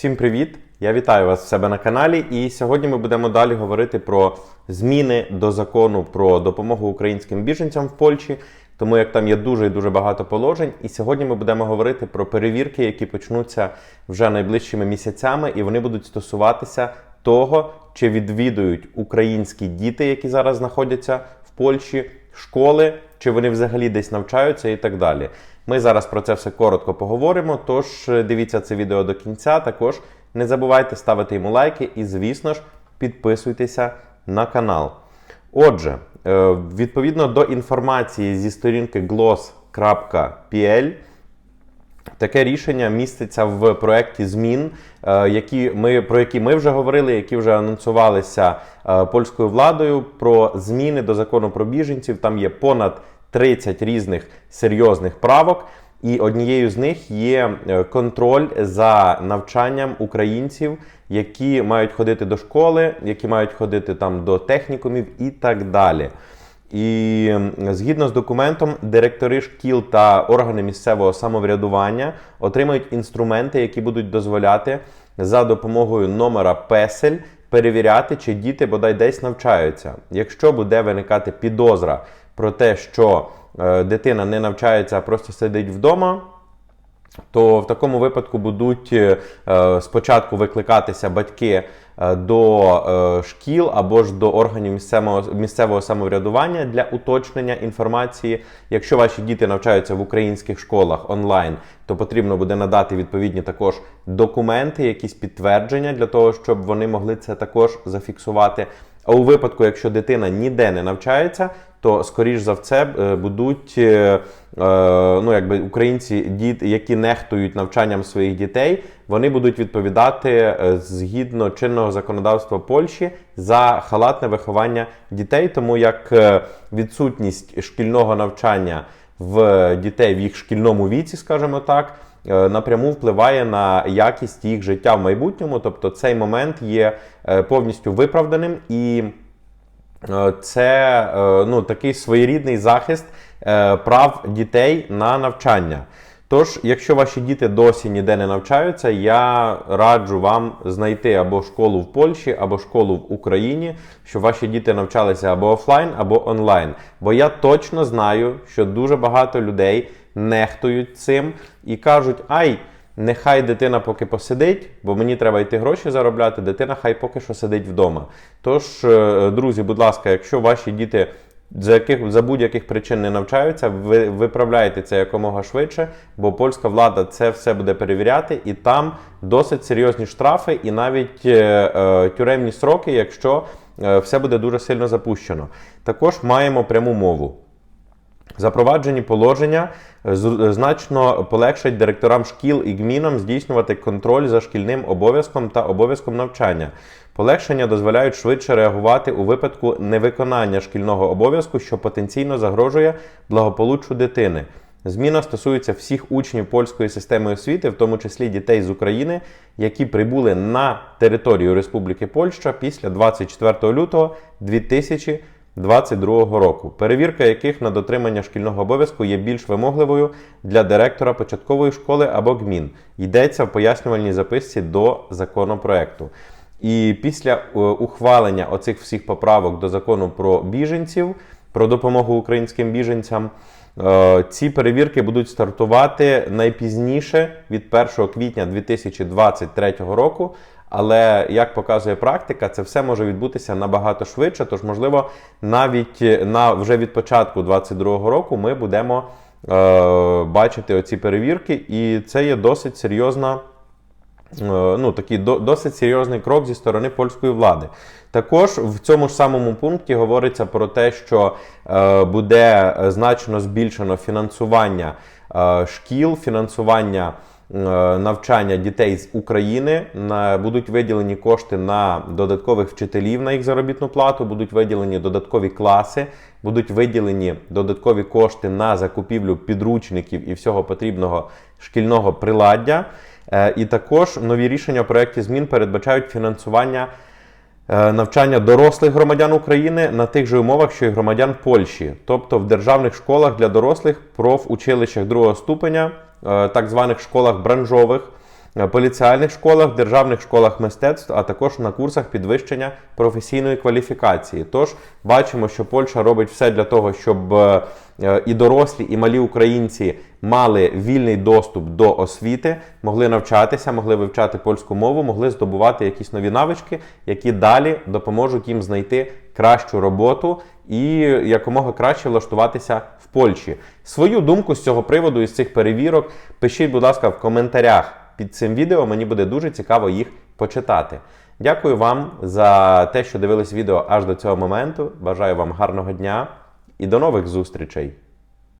Всім привіт! Я вітаю вас в себе на каналі. І сьогодні ми будемо далі говорити про зміни до закону про допомогу українським біженцям в Польщі, тому як там є дуже і дуже багато положень. І сьогодні ми будемо говорити про перевірки, які почнуться вже найближчими місяцями, і вони будуть стосуватися того, чи відвідують українські діти, які зараз знаходяться в Польщі, школи, чи вони взагалі десь навчаються і так далі. Ми зараз про це все коротко поговоримо. Тож е, дивіться це відео до кінця. Також не забувайте ставити йому лайки і, звісно ж, підписуйтеся на канал. Отже, е, відповідно до інформації зі сторінки gloss.pl, Таке рішення міститься в проєкті змін, е, які ми, про які ми вже говорили, які вже анонсувалися е, польською владою про зміни до закону про біженців. Там є понад 30 різних серйозних правок, і однією з них є е, контроль за навчанням українців, які мають ходити до школи, які мають ходити там до технікумів і так далі. І згідно з документом, директори шкіл та органи місцевого самоврядування отримають інструменти, які будуть дозволяти за допомогою номера песель перевіряти, чи діти бодай десь навчаються. Якщо буде виникати підозра про те, що е, дитина не навчається, а просто сидить вдома, то в такому випадку будуть е, спочатку викликатися батьки е, до е, шкіл або ж до органів місцевого, місцевого самоврядування для уточнення інформації. Якщо ваші діти навчаються в українських школах онлайн, то потрібно буде надати відповідні також документи, якісь підтвердження для того, щоб вони могли це також зафіксувати. А у випадку, якщо дитина ніде не навчається, то скоріш за все е, будуть е, е, ну, якби українці, діт, які нехтують навчанням своїх дітей, вони будуть відповідати згідно чинного законодавства Польщі за халатне виховання дітей, тому як відсутність шкільного навчання в дітей в їх шкільному віці, скажімо так. Напряму впливає на якість їх життя в майбутньому, тобто цей момент є повністю виправданим і це е, ну, такий своєрідний захист е, прав дітей на навчання. Тож, якщо ваші діти досі ніде не навчаються, я раджу вам знайти або школу в Польщі, або школу в Україні, щоб ваші діти навчалися або офлайн, або онлайн. Бо я точно знаю, що дуже багато людей нехтують цим і кажуть, ай. Нехай дитина поки посидить, бо мені треба йти гроші заробляти, дитина хай поки що сидить вдома. Тож, е, друзі, будь ласка, якщо ваші діти за яких за будь-яких причин не навчаються, ви виправляєте це якомога швидше, бо польська влада це все буде перевіряти, і там досить серйозні штрафи, і навіть е, е, тюремні сроки, якщо е, все буде дуже сильно запущено. Також маємо пряму мову. Запроваджені положення з- значно полегшать директорам шкіл і гмінам здійснювати контроль за шкільним обов'язком та обов'язком навчання. Полегшення дозволяють швидше реагувати у випадку невиконання шкільного обов'язку, що потенційно загрожує благополуччю дитини. Зміна стосується всіх учнів польської системи освіти, в тому числі дітей з України, які прибули на територію Республіки Польща після 24 лютого 2022 року, перевірка яких на дотримання шкільного обов'язку є більш вимогливою для директора початкової школи або ГМІН. Йдеться в пояснювальній записці до законопроекту. І після е, ухвалення оцих всіх поправок до закону про біженців, про допомогу українським біженцям, е, ці перевірки будуть стартувати найпізніше від 1 квітня 2023 року. Але як показує практика, це все може відбутися набагато швидше. Тож, можливо, навіть на вже від початку 2022 року ми будемо е, бачити оці перевірки, і це є досить серйозна. Е, ну, такий до- досить серйозний крок зі сторони польської влади. Також в цьому ж самому пункті говориться про те, що е, буде е, значно збільшено фінансування е, шкіл, фінансування е, навчання дітей з України. Будуть виділені кошти на додаткових вчителів на їх заробітну плату, будуть виділені додаткові класи, будуть виділені додаткові кошти на закупівлю підручників і всього потрібного шкільного приладдя. Е, І також нові рішення у проєкті змін передбачають фінансування е, навчання дорослих громадян України на тих же умовах, що й громадян Польщі, тобто в державних школах для дорослих, профучилищах другого ступеня, е, так званих школах бранжових, е, поліціальних школах, державних школах мистецтв, а також на курсах підвищення професійної кваліфікації. Тож бачимо, що Польща робить все для того, щоб е, і дорослі, і малі українці мали вільний доступ до освіти, могли навчатися, могли вивчати польську мову, могли здобувати якісь нові навички, які далі допоможуть їм знайти кращу роботу і якомога краще влаштуватися в Польщі. Свою думку з цього приводу із цих перевірок пишіть, будь ласка, в коментарях під цим відео. Мені буде дуже цікаво їх почитати. Дякую вам за те, що дивились відео аж до цього моменту. Бажаю вам гарного дня і до нових зустрічей!